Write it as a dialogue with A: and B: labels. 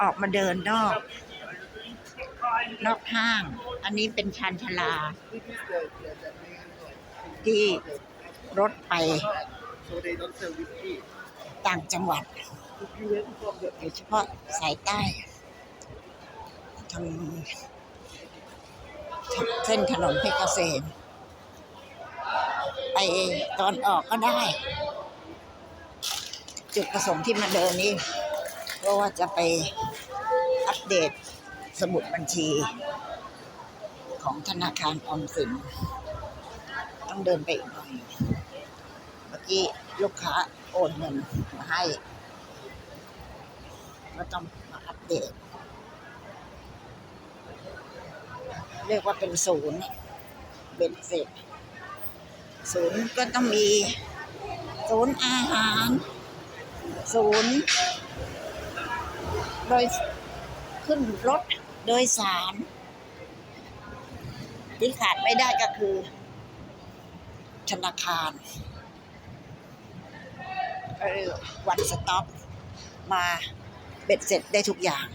A: ออกมาเดินนอก นอกห้าง อันนี้เป็นชานชาลา ที่รถไปต่างจังหวัดโดยเฉพาะสายใต้ทางเส้นถนนเพชรเกษมไปตอนออกก็ได้ จุดประสงค์ที่มาเดินนี้ เพราะว่าจะไปอัปเดตสมุดบัญชี ของธนาคารออมสิน ต้องเดินไปอีกหน่อย เมื่อกี้ลูกค้าโอนเงินมาให้ ก็ต้องมาอัปเดต เรียกว่าเป็นศูนย์เบ็ดเสร็จศูนย์ก็ต้องมีศูนย์อาหาร ศูนย์ โดยขึ้นรถโดยสารที่ขาดไม่ได้ก็คือ ธนาคารวันสต็อปมาเบ็ดเสร็จได้ทุกอย่าง